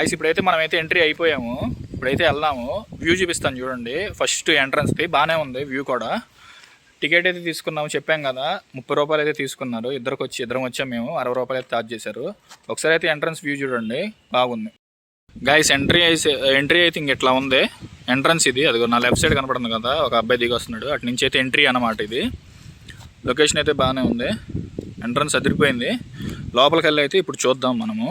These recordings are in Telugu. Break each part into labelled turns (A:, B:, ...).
A: ఐస్ ఇప్పుడైతే మనమైతే ఎంట్రీ అయిపోయాము. ఇప్పుడైతే వెళ్దాము. వ్యూ చూపిస్తాను చూడండి. ఫస్ట్ ఎంట్రన్స్ది బాగానే ఉంది వ్యూ కూడా. టికెట్ అయితే తీసుకున్నాము చెప్పాం కదా. ముప్పై రూపాయలు అయితే తీసుకున్నారు. ఇద్దరికి వచ్చి ఇద్దరం వచ్చాము మేము. అరవై రూపాయలు అయితే ఛార్జ్ చేశారు. ఒకసారి అయితే ఎంట్రన్స్ వ్యూ చూడండి. బాగుంది. గైస్ ఎంట్రీ అయితే ఎంట్రీ అయితే ఇంక ఇట్లా ఉంది? ఎంట్రన్స్ ఇది. అది నా లెఫ్ట్ సైడ్ కనపడుతుంది కదా. ఒక అబ్బాయి దిగి వస్తున్నాడు అటు నుంచి అయితే ఎంట్రీ అన్నమాట ఇది. లొకేషన్ అయితే బాగానే ఉంది. ఎంట్రన్స్ అదిరిపోయింది. లోపలికి వెళ్ళి అయితే ఇప్పుడు చూద్దాం మనము.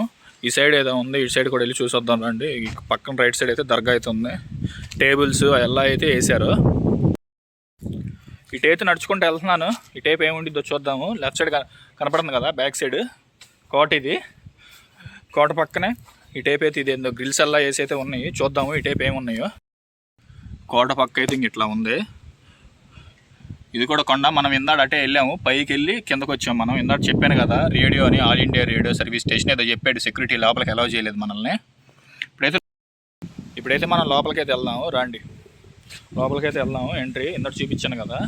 A: ఈ సైడ్ ఏదో ఉంది ఇటు సైడ్ కూడా వెళ్ళి చూసొద్దాం రండి. పక్కన రైట్ సైడ్ అయితే దర్గా అయితే ఉంది. టేబుల్స్ ఎలా అయితే వేసారు. ఇటైతే నడుచుకుంటూ వెళ్తున్నాను. ఇటైపు ఏముండిద్దో చూద్దాము. లెఫ్ట్ సైడ్ కనపడుతుంది కదా బ్యాక్ సైడ్. కోట ఇది. కోట పక్కనే ఇటైపు అయితే ఇది ఏందో గ్రిల్స్ అలా వేసి అయితే ఉన్నాయి. చూద్దాము ఇటైపు ఏమున్నాయో. కోట పక్క అయితే ఇంక ఇట్లా ఉంది. ఇది కూడా కొండ. మనం ఇందాడ అటే వెళ్ళాము. పైకి వెళ్ళి కిందకు వచ్చాము మనం. ఇందాడ చెప్పాను కదా రేడియో అని all India radio service station ఏదో చెప్పాడు. సెక్యూరిటీ లోపలికి అలౌ చేయలేదు మనల్ని. ఇప్పుడైతే ఇప్పుడైతే మనం లోపలికైతే వెళ్దాము. రండి. లోపలికైతే వెళ్దాము. ఎంట్రీ ఇందాక చూపించాను కదా.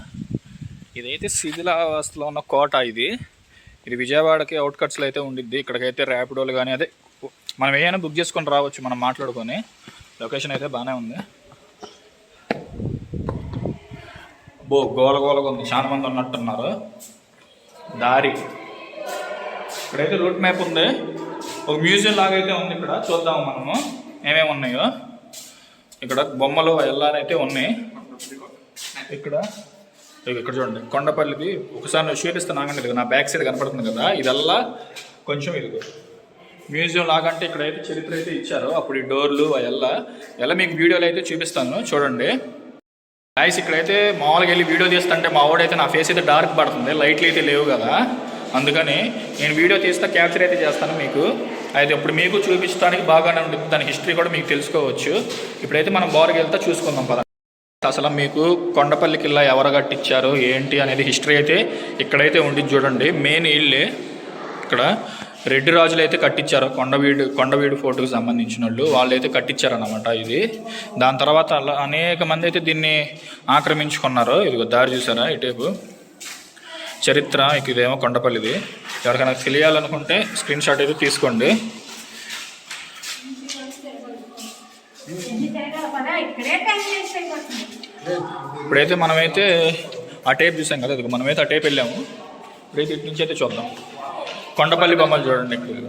A: ఇదైతే శిథిలావస్థలో ఉన్న కోట ఇది. ఇది విజయవాడకి అవుట్కట్స్లో అయితే ఉండిద్ది. ఇక్కడికైతే ర్యాపిడోలు కానీ అదే మనం ఏమైనా బుక్ చేసుకొని రావచ్చు మనం మాట్లాడుకొని. లొకేషన్ అయితే బాగానే ఉంది. బో గోల గోలగా ఉంది. చాలా మంది ఉన్నట్టున్నారు. దారి. ఇక్కడైతే రూట్ మ్యాప్ ఉంది. ఒక మ్యూజియం లాగా అయితే ఉంది ఇక్కడ. చూద్దాం మనము. ఏమేమి ఉన్నాయో. ఇక్కడ బొమ్మలు అయితే ఉన్నాయి. ఇక్కడ. ఇక్కడ చూడండి. కొండపల్లిది. ఒకసారి నువ్వు చూపిస్తాను ఆగండి నా బ్యాక్ సైడ్ కనపడుతుంది కదా. ఇదల్లా కొంచెం ఇదిగో. మ్యూజియం లాగంటే ఇక్కడైతే చరిత్ర అయితే ఇచ్చారు. అప్పుడు ఈ డోర్లు అయ్యల్లా. ఎలా మీకు వీడియోలు అయితే చూపిస్తాను. చూడండి. గాయస్ ఇక్కడైతే మామూలుగా వెళ్ళి వీడియో తీస్తుంటే మా వాడైతే నా ఫేస్ అయితే డార్క్ పడుతుంది. లైట్లు అయితే లేవు కదా. అందుకని నేను వీడియో తీస్తా క్యాప్చర్ అయితే చేస్తాను మీకు. అయితే ఇప్పుడు మీకు చూపించడానికి బాగానే ఉంటుంది దాని హిస్టరీ కూడా మీకు తెలుసుకోవచ్చు. ఇప్పుడైతే మనం బోర్కి వెళ్తా చూసుకుందాం పద. అసలు మీకు కొండపల్లి కిల్లా ఎవరు కట్టించారు ఏంటి అనేది హిస్టరీ అయితే ఇక్కడైతే ఉండి చూడండి. మెయిన్ ఇల్లే ఇక్కడ. రెడ్డి రాజులు అయితే కట్టించారు కొండవీడు కొండవీడు ఫోర్టుకు సంబంధించిన వాళ్ళు వాళ్ళు అయితే కట్టించారనమాట ఇది. దాని తర్వాత అలా అనేక మంది అయితే దీన్ని ఆక్రమించుకున్నారు. ఇది దారి చూసారా ఇటేపు చరిత్ర ఇదేమో కొండపల్లిది. ఎవరికైనా తెలియాలనుకుంటే స్క్రీన్ షాట్ అయితే తీసుకోండి. ఇప్పుడైతే మనమైతే ఆ టేప్ చూసాం కదా ఇది మనమైతే ఆ టేప్ వెళ్ళాము. ఇప్పుడైతే ఇటు నుంచి అయితే చూద్దాం. కొండపల్లి బొమ్మలు చూడండి ఇప్పుడు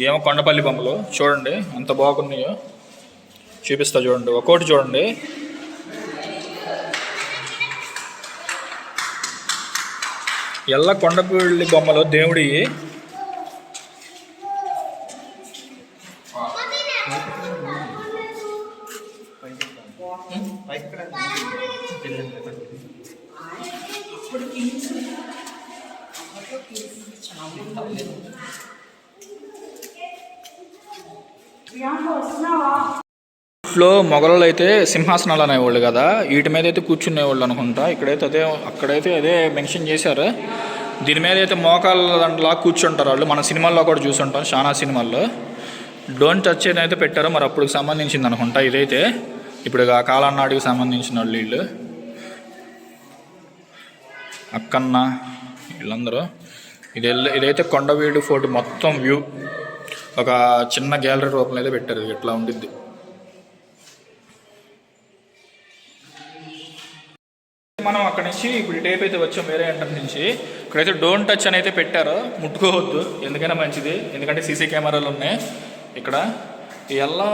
A: ఏమో కొండపల్లి బొమ్మలు. చూడండి ఎంత బాగున్నాయో చూపిస్తా చూడండి. ఒక్కోటి చూడండి. ఎల్ల కొండపల్లి బొమ్మలు దేవుడి లో మొగలు అయితే సింహాసనాలు అనేవాళ్ళు కదా వీటి మీద అయితే కూర్చునేవాళ్ళు అనుకుంటా. ఇక్కడైతే అదే అక్కడైతే అదే మెన్షన్ చేశారు. దీని మీద అయితే మోకాళ్ళ దాంట్లో కూర్చుంటారు వాళ్ళు. మన సినిమాల్లో కూడా చూసుంటాం చాలా సినిమాల్లో. డోంట్ టచ్ అని అయితే పెట్టారు. మరి అప్పుడు సంబంధించింది అనుకుంటా ఇదైతే. ఇప్పుడు ఆ కాలనాడికి సంబంధించిన వాళ్ళు వీళ్ళు. అక్కన్న వీళ్ళందరూ. ఇది ఇదైతే కొండవీడు ఫోర్ట్ మొత్తం వ్యూ. ఒక చిన్న గ్యాలరీ రూపంలో అయితే పెట్టారు. ఎట్లా ఇట్లా ఉండిద్ది? మనం అక్కడ నుంచి ఇప్పుడు ఈ టైప్ అయితే వచ్చాం వేరే ఎంటర్ నుంచి. ఇక్కడైతే డోంట్ టచ్ అని అయితే పెట్టారు. ముట్టుకోవద్దు. ఎందుకైనా మంచిది. ఎందుకంటే సీసీ కెమెరాలు ఉన్నాయి. ఇక్కడ ఎలా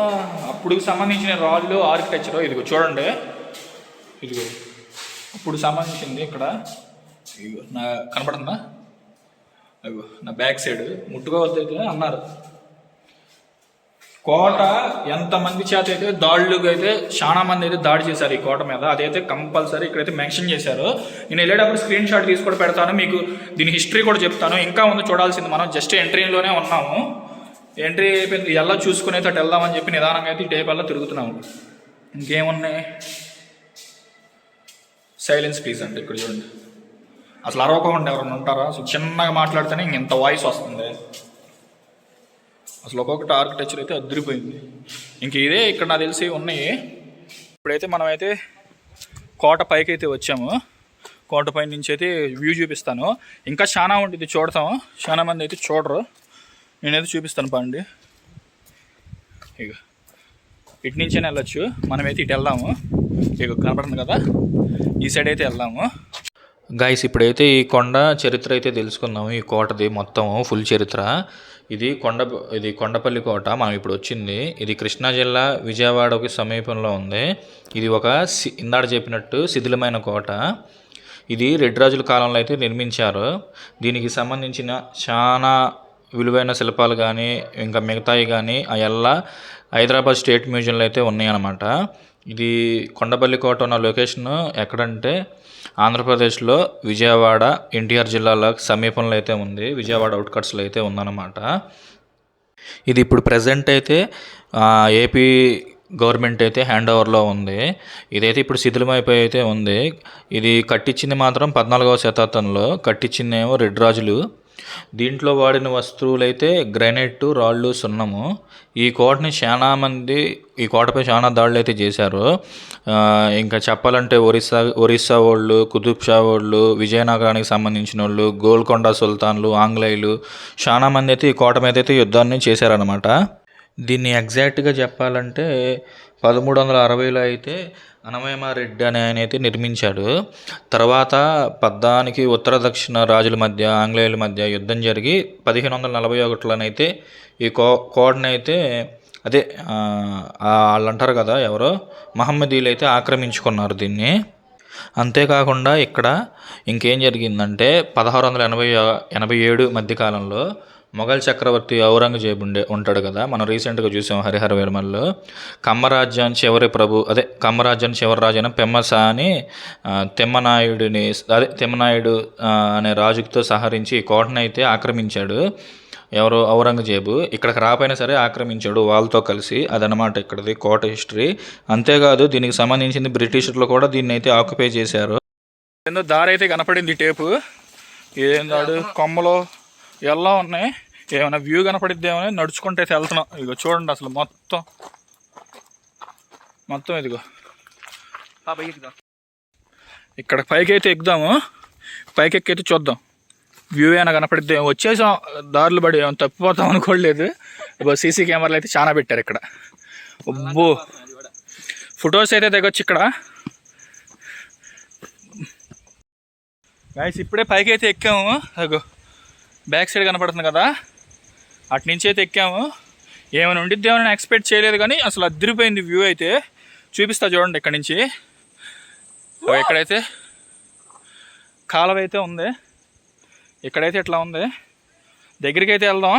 A: అప్పుడు సంబంధించిన రాళ్ళు ఆర్కిటెక్చర్ ఇదిగో చూడండి. ఇదిగో. అప్పుడు సంబంధించింది ఇక్కడ. నా కనపడుతుందా? అదిగో నా బ్యాక్ సైడ్ ముట్టుకోవద్దు అయితే అన్నారు. కోట ఎంతమంది చేత అయితే దాడులుగా అయితే చాలా మంది అయితే దాడి చేశారు ఈ కోట మీద. అదైతే కంపల్సరీ ఇక్కడైతే మెన్షన్ చేశారు. నేను వెళ్ళేటప్పుడు స్క్రీన్ షాట్ తీసి కూడా పెడతాను మీకు దీని హిస్టరీ కూడా చెప్తాను. ఇంకా ఉంది చూడాల్సింది మనం జస్ట్ ఎంట్రీలోనే ఉన్నాము. ఎంట్రీ అయిపోయింది ఎలా చూసుకునే తట్టు వెళ్దామని చెప్పి నిదానంగా అయితే ఈ టైప్ వల్ల తిరుగుతున్నాము. ఇంకేమున్నాయి? సైలెన్స్ ప్లీజ్ అంటే ఇక్కడ చూడండి. అసలు అరవకుండా ఎవరైనా ఉంటారా? అసలు చిన్నగా మాట్లాడితేనే ఇంక ఇంత వాయిస్ వస్తుంది. అసలు ఒక్కొక్కటి ఆర్కిటెక్చర్ అయితే అద్దరిపోయింది. ఇంక ఇదే ఇక్కడ నాకు తెలిసి ఉన్నాయి. ఇప్పుడైతే మనమైతే కోట పైకి అయితే వచ్చాము. కోట పై నుంచి అయితే వ్యూ చూపిస్తాను. ఇంకా చాలా ఉంటుంది చూడతాము చాలా మంది అయితే చూడరు. నేనైతే చూపిస్తాను పండి ఇక ఇటు నుంచైనా వెళ్ళొచ్చు. మనమైతే ఇటు వెళ్దాము. ఇక కనపడుతుంది కదా? ఈ సైడ్ అయితే వెళ్దాము. గాయస్ ఇప్పుడైతే ఈ కొండ చరిత్ర అయితే తెలుసుకుందాము. ఈ కోటది మొత్తం ఫుల్ చరిత్ర. ఇది కొండ ఇది కొండపల్లి కోట మనం ఇప్పుడు వచ్చింది. ఇది కృష్ణా జిల్లా విజయవాడకి సమీపంలో ఉంది. ఇది ఒక సి ఇందాడ చెప్పినట్టు శిథిలమైన కోట. ఇది రెడ్రాజుల కాలంలో అయితే నిర్మించారు. దీనికి సంబంధించిన చాలా విలువైన శిల్పాలు కానీ ఇంకా మిగతాయి కానీ అయల్లా హైదరాబాద్ స్టేట్ మ్యూజియంలో అయితే ఉన్నాయన్నమాట. ఇది కొండపల్లి కోట ఉన్న లొకేషన్ ఎక్కడంటే ఆంధ్రప్రదేశ్లో విజయవాడ ఎన్టీఆర్ జిల్లాలో సమీపంలో అయితే ఉంది. విజయవాడ అవుట్కట్స్లో అయితే ఉందన్నమాట. ఇది ఇప్పుడు ప్రజెంట్ అయితే ఏపీ గవర్నమెంట్ అయితే హ్యాండ్ ఓవర్లో ఉంది. ఇదైతే ఇప్పుడు శిథిలమైపోయి అయితే ఉంది. ఇది కట్టించింది మాత్రం పద్నాలుగవ శతాబ్దంలో. కట్టించిందేమో రెడ్ రాజులు దీంట్లో వాడిన వస్తువులు అయితే గ్రానైట్ రాళ్ళు సున్నము. ఈ కోటని చాలా మంది ఈ కోటపై చాలా దాడులు అయితే చేశారు. ఇంకా చెప్పాలంటే ఒరిస్సా ఒరిస్సా వాళ్ళు కుతుబ్ షా వాళ్ళు విజయనగరానికి సంబంధించిన వాళ్ళు గోల్కొండ సుల్తాన్లు ఆంగ్లేయులు చాలా మంది అయితే ఈ కోట మీద అయితే యుద్ధాన్ని చేశారనమాట దీన్ని ఎగ్జాక్ట్గా చెప్పాలంటే పదమూడు వందల అరవైలో అయితే అనమయమారెడ్డి అనే ఆయన అయితే నిర్మించాడు. తర్వాత పద్దానికి ఉత్తర దక్షిణ రాజుల మధ్య ఆంగ్లేయుల మధ్య యుద్ధం జరిగి పదిహేను వందల నలభై ఒకటిలోనైతే ఈ కో కోడనైతే అదే వాళ్ళు అంటారు కదా ఎవరో మహమ్మదీలు అయితే ఆక్రమించుకున్నారు దీన్ని. అంతేకాకుండా ఇక్కడ ఇంకేం జరిగిందంటే పదహారు వందల ఎనభై ఎనభై ఏడు మధ్యకాలంలో మొఘల్ చక్రవర్తి ఔరంగజేబు ఉండే ఉంటాడు కదా. మనం రీసెంట్గా చూసాం హరిహర వేర్మల్లో. కమ్మరాజ్యాన్ని చివరి ప్రభు అదే కమ్మరాజ్యాన్ని చివరి రాజు అయిన పెమ్మస అని తిమ్మనాయుడిని అదే తిమ్మనాయుడు అనే రాజుతో సహరించి ఈ కోటను అయితే ఆక్రమించాడు. ఎవరు ఔరంగజేబు. ఇక్కడికి రాపోయినా సరే ఆక్రమించాడు వాళ్ళతో కలిసి. అదనమాట ఇక్కడది కోట హిస్టరీ అంతేకాదు దీనికి సంబంధించింది బ్రిటిషర్లు కూడా దీన్ని అయితే ఆక్యుపై చేశారు. ఏందో దారి అయితే కనపడింది టేపు. ఏందాడు? కొమ్మలు ఎలా ఉన్నాయి? ఏమైనా వ్యూ కనపడిద్దేమో నడుచుకుంటే అయితే వెళ్తున్నాం. ఇగో చూడండి అసలు మొత్తం. మొత్తం ఇదిగో. ఇక్కడ పైకి అయితే ఎక్కుదాము పైకి ఎక్కి అయితే చూద్దాం. వ్యూ అయినా కనపడిద్దే వచ్చేసాం. దారులు పడి ఏమైనా తప్పిపోతాం అనుకోలేదు. సీసీ కెమెరాలు అయితే చాలా పెట్టారు ఇక్కడ. అబ్బో. ఫొటోస్ అయితే దిగొచ్చు ఇక్కడ. గాయస్ ఇప్పుడే పైకి అయితే ఎక్కాము. అగో బ్యాక్ సైడ్ కనపడుతుంది కదా. అటు నుంచి అయితే ఎక్కాము ఏమైనా ఉండిద్దేమని ఎక్స్పెక్ట్ చేయలేదు కానీ అసలు అద్దరిపోయింది వ్యూ అయితే. చూపిస్తా చూడండి ఇక్కడ నుంచి. ఎక్కడైతే? ఇక్కడైతే కాలువ అయితే ఉంది. ఇక్కడైతే ఇట్లా ఉంది. దగ్గరికి అయితే వెళ్దాం.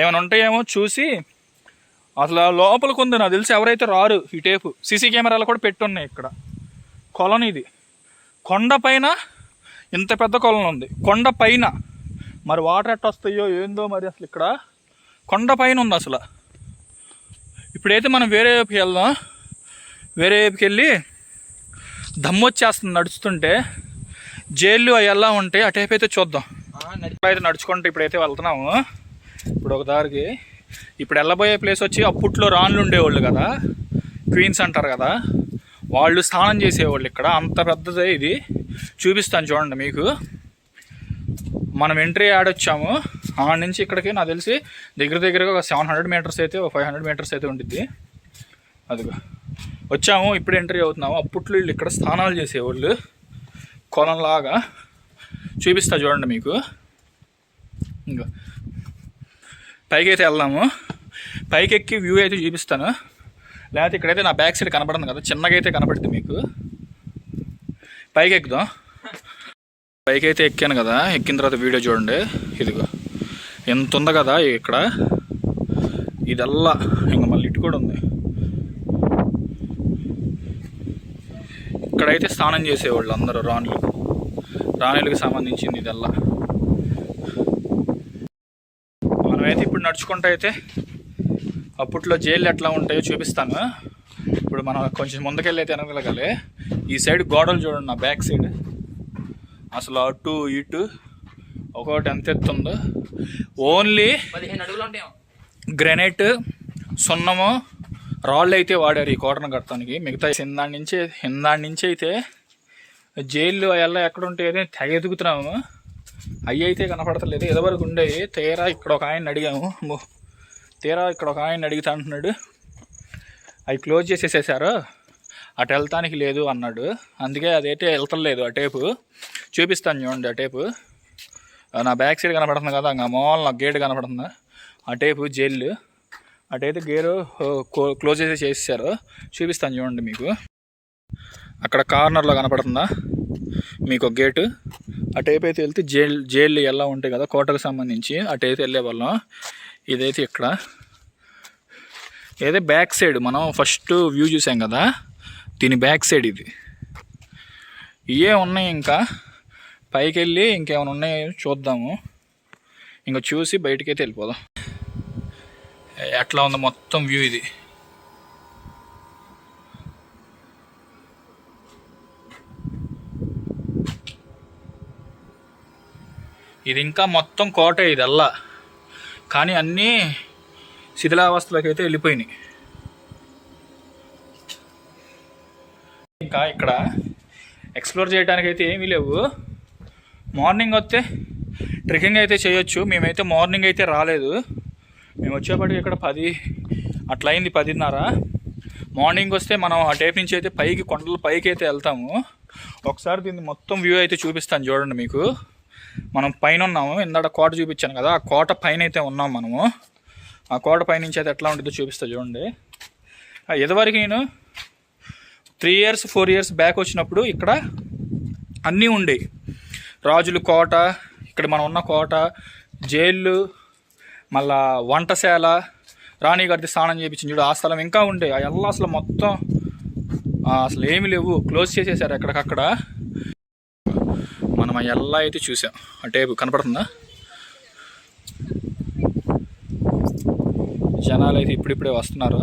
A: ఏమైనా ఉంటాయేమో చూసి. అసలు లోపలికి ఉంది నాకు తెలిసి ఎవరైతే రారు ఈ టేపు. సీసీ కెమెరాలు కూడా పెట్టున్నాయి ఇక్కడ. కొలను ఇది. కొండ పైన ఇంత పెద్ద కొలను ఉంది. కొండ పైన. మరి వాటర్ ఎట్ట వస్తాయో ఏందో మరి అసలు ఇక్కడ? కొండ పైన ఉంది అసలు. ఇప్పుడైతే మనం వేరే వైపుకి వెళ్దాం. వేరే వైపుకి వెళ్ళి దమ్ము వచ్చేస్తుంది నడుస్తుంటే. జైళ్ళు అవి ఎలా ఉంటాయి అటైపు అయితే చూద్దాం. అయితే నడుచుకుంటే ఇప్పుడైతే వెళ్తున్నాము. ఇప్పుడు ఒక దారికి ఇప్పుడు వెళ్ళబోయే ప్లేస్ వచ్చి అప్పట్లో రాళ్ళు ఉండేవాళ్ళు కదా. క్వీన్స్ అంటారు కదా. వాళ్ళు స్నానం చేసేవాళ్ళు ఇక్కడ. అంత పెద్దదే ఇది. చూపిస్తాను చూడండి మీకు. మనం ఎంట్రీ ఆడొచ్చాము. ఆడ నుంచి ఇక్కడికి నాకు తెలిసి దగ్గర దగ్గరగా ఒక సెవెన్ హండ్రెడ్ మీటర్స్ అయితే ఒక ఫైవ్ హండ్రెడ్ మీటర్స్ అయితే ఉంటుంది అదిగో. వచ్చాము ఇప్పుడు ఎంట్రీ అవుతున్నాము. అప్పట్లో వీళ్ళు ఇక్కడ స్నానాలు చేసేవాళ్ళు. కొలంలాగా. చూపిస్తా చూడండి మీకు. ఇంకా పైకి అయితే వెళ్దాము. పైకి ఎక్కి వ్యూ అయితే చూపిస్తాను. లేకపోతే ఇక్కడైతే నా బ్యాక్ సైడ్ కనపడింది కదా. చిన్నగా అయితే కనపడుతుంది మీకు. పైకి ఎక్కుదాం పైకి అయితే ఎక్కాను కదా ఎక్కిన తర్వాత వీడియో చూడండి. ఇదిగో ఎంత ఉంది కదా ఇక్కడ. ఇదల్లా ఇంకా మళ్ళీ ఇటు కూడా ఉంది. ఇక్కడైతే స్నానం చేసేవాళ్ళు అందరూ రాణులు. రాణులకు సంబంధించింది ఇదల్లా. మనమైతే ఇప్పుడు నడుచుకుంటూ అయితే అప్పట్లో జైలు ఎట్లా ఉంటాయో చూపిస్తాను. ఇప్పుడు మనం కొంచెం ముందుకెళ్ళి అయితే ఈ సైడ్ గోడలు చూడండి నా బ్యాక్ సైడ్. అసలు అటు ఇటు ఒక్కొక్కటి ఎంత ఎత్తుందో. ఓన్లీ
B: పదిహేను అడుగులు ఉంటాయి
A: గ్రెనైట్ సున్నము రాళ్ళు అయితే వాడారు ఈ కోటను కట్టడానికి. మిగతా హిందాడి నుంచి హిందాడి నుంచి అయితే జైళ్ళు అలా ఎక్కడ ఉంటాయని తెగ ఎదుగుతున్నాము. అవి అయితే కనపడతలేదు. ఎదవరకు ఉండేవి. తీరా ఇక్కడ ఒక ఆయన అడిగాము. తీరా ఇక్కడ ఒక ఆయన అడుగుతా అంటున్నాడు. అవి క్లోజ్ చేసేసేసారు. అటు వెళ్తానికి లేదు అన్నాడు. అందుకే అదైతే వెళ్తలేదు ఆ టేపు. చూపిస్తాను చూడండి ఆ టేపు. నా బ్యాక్ సైడ్ కనపడుతుంది కదా ఇంకా మాల్ నాకు గేట్ కనపడుతుంది. ఆ టేపు జైలు అటైతే గేరు క్లోజ్ చేసి చేసేసారు చూపిస్తాను చూడండి మీకు. అక్కడ కార్నర్లో కనపడుతుందా? మీకు ఒక గేటు. అటైపు అయితే వెళ్తే జైలు జైలు ఎలా ఉంటాయి కదా కోటకు సంబంధించి అటైతే వెళ్ళే వాళ్ళం. ఇదైతే ఇక్కడ. ఏదైతే బ్యాక్ సైడ్ మనం ఫస్ట్ వ్యూ చూసాం కదా దీని బ్యాక్ సైడ్ ఇది. ఇవే ఉన్నాయి ఇంకా. పైకి వెళ్ళి ఇంకేమైనా ఉన్నాయో చూద్దాము. ఇంకా చూసి బయటికైతే వెళ్ళిపోదాం. ఎట్లా ఉంది మొత్తం వ్యూ ఇది? ఇది ఇంకా మొత్తం కోట ఇది అల్లా. కానీ అన్నీ శిథిలావస్థలోకి అయితే వెళ్ళిపోయినాయి. ఇంకా ఇక్కడ ఎక్స్ప్లోర్ చేయడానికి అయితే ఏమీ లేవు. మార్నింగ్ వస్తే ట్రెక్కింగ్ అయితే చేయొచ్చు. మేమైతే మార్నింగ్ అయితే రాలేదు. మేము వచ్చేప్పటికి ఇక్కడ పది అట్లా అయింది పదిన్నర. మార్నింగ్ వస్తే మనం ఆ టైప్ నుంచి అయితే పైకి కొండల పైకి అయితే వెళ్తాము. ఒకసారి దీన్ని మొత్తం వ్యూ అయితే చూపిస్తాను చూడండి మీకు. మనం పైన ఉన్నాము. ఇందాక కోట చూపించాను కదా. ఆ కోట పైన అయితే ఉన్నాం మనము. ఆ కోట పైనుంచి అయితే ఎట్లా ఉంటుందో చూపిస్తా చూడండి. ఇదివరకు నేను three years four years back వచ్చినప్పుడు ఇక్కడ అన్నీ ఉండేవి రాజుల కోట ఇక్కడ మనం ఉన్న కోట జైళ్ళు మళ్ళా వంటశాల రాణిగారిది స్నానం చేయించింది చూడు ఆ స్థలం ఇంకా ఉండే. ఆ ఎల్లా అసలు మొత్తం అసలు ఏమి లేవు. క్లోజ్ చేసేసారు ఎక్కడికక్కడ. మనం ఆ ఎల్లా అయితే చూసాం. ఆ టేపు కనపడుతుందా? జనాలు అయితే ఇప్పుడిప్పుడే వస్తున్నారు.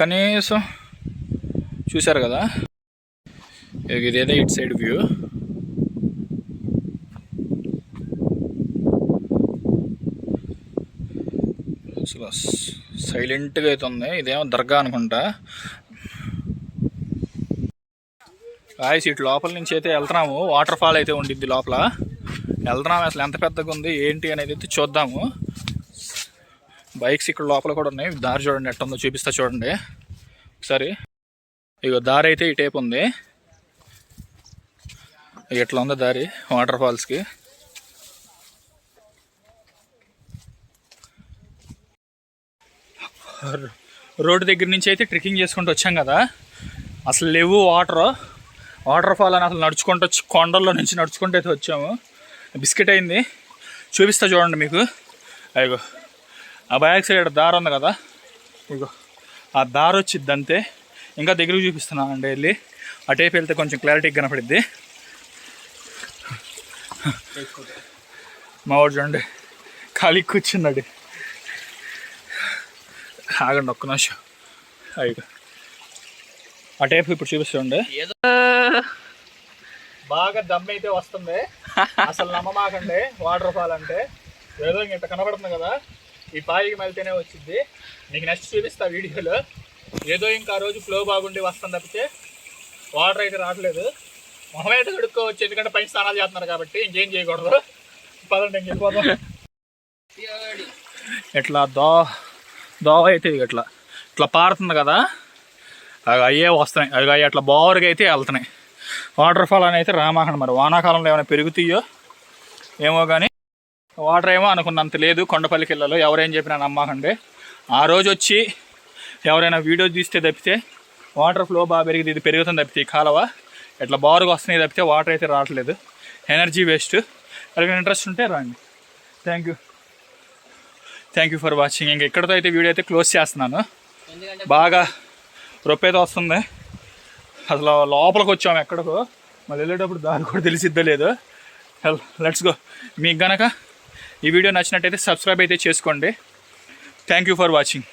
A: కనీసం చూశారు కదా? ఇదేదో ఇటు సైడ్ వ్యూ. అసలు సైలెంట్గా అయితే ఉంది ఇదేమో దర్గా అనుకుంటా. రాయిస్ ఇటు లోపల నుంచి అయితే వెళ్తున్నాము. వాటర్ ఫాల్ అయితే ఉండిద్ది లోపల. వెళ్తున్నాము అసలు ఎంత పెద్దగా ఉంది ఏంటి అనేది అయితే చూద్దాము. బైక్స్ ఇక్కడ లోపల కూడా ఉన్నాయి. దారి చూడండి ఎట్టుందో చూపిస్తా చూడండి. ఒకసారి. ఇగో దారి అయితే ఈ టైప్ ఉంది. ఇట్లా ఉంది దారి వాటర్ ఫాల్స్కి. రోడ్డు దగ్గర నుంచి అయితే ట్రెక్కింగ్ చేసుకుంటూ వచ్చాం కదా. అసలు లేవు వాటర్. వాటర్ ఫాల్ అని అసలు నడుచుకుంటూ వచ్చి కొండల్లో నుంచి నడుచుకుంటూ అయితే వచ్చాము. బిస్కెట్ అయింది. చూపిస్తా చూడండి మీకు. అయ్యో ఆ బ్యాక్ సైడ్ దారి ఉంది కదా. ఇగో ఆ దారి వచ్చిద్ది అంతే. ఇంకా దగ్గరకు చూపిస్తున్నాను అండి వెళ్ళి అటేపు వెళ్తే కొంచెం క్లారిటీగా కనపడిద్ది. మా వాడు చూడండి. ఖాళీ కూర్చున్నాడు. ఆగండి ఒక్క నిమిషం. అయ్యో ఆ టైప్ ఇప్పుడు చూపిస్తుండే బాగా దమ్ అయితే వస్తుంది. అసలు నమ్మమాకండి వాటర్ ఫాల్ అంటే ఏదో ఇంత కనబడుతుంది కదా. ఈ పాయికి వెళ్తేనే వచ్చింది. నీకు నెక్స్ట్ చూపిస్తా వీడియోలో. ఏదో ఇంకా ఆ రోజు ఫ్లో బాగుండి వస్తుంది తప్పితే వాటర్ అయితే రావట్లేదు. మొహం అయితే కడుక్కోవచ్చు ఎందుకంటే పైన స్నానాలు చేస్తున్నారు కాబట్టి ఇంకేం చేయకూడదు. పదండి ఇంక ఇట్లా దో దోవ అయితే ఇట్లా ఇట్లా పారుతుంది కదా అవి అయ్యే వస్తున్నాయి. అవి అవి అట్లా బోరుగా అయితే వెళ్తున్నాయి. వాటర్ ఫాల్ అని అయితే రామాకండి మరి. వానాకాలంలో ఏమైనా పెరుగుతాయో ఏమో కానీ వాటర్ ఏమో అనుకున్నంత లేదు. కొండపల్లికి వెళ్ళాలో ఎవరేం చెప్పినా నమ్మకండి. ఆ రోజు వచ్చి ఎవరైనా వీడియో తీస్తే తప్పితే వాటర్ ఫ్లో బాగా పెరిగింది ఇది పెరుగుతుంది తప్పితే ఈ కాలువ. ఇట్లా బారుగా వస్తున్నాయి తప్పితే వాటర్ అయితే రావట్లేదు. ఎనర్జీ వేస్ట్ ఎవరికైనా ఇంట్రెస్ట్ ఉంటే రండి. Thank you thank you for watching ఇంక ఇక్కడతో అయితే వీడియో అయితే క్లోజ్ చేస్తున్నాను. బాగా రొప్పైతే వస్తుంది అసలు లోపలికి వచ్చాము ఎక్కడికో. మళ్ళీ వెళ్ళేటప్పుడు దారి కూడా తెలిసిద్దో లేదు. హెల్ లెట్స్ గో మీకు గనక ఈ వీడియో నచ్చినట్టయితే సబ్స్క్రైబ్ అయితే చేసుకోండి. Thank you for watching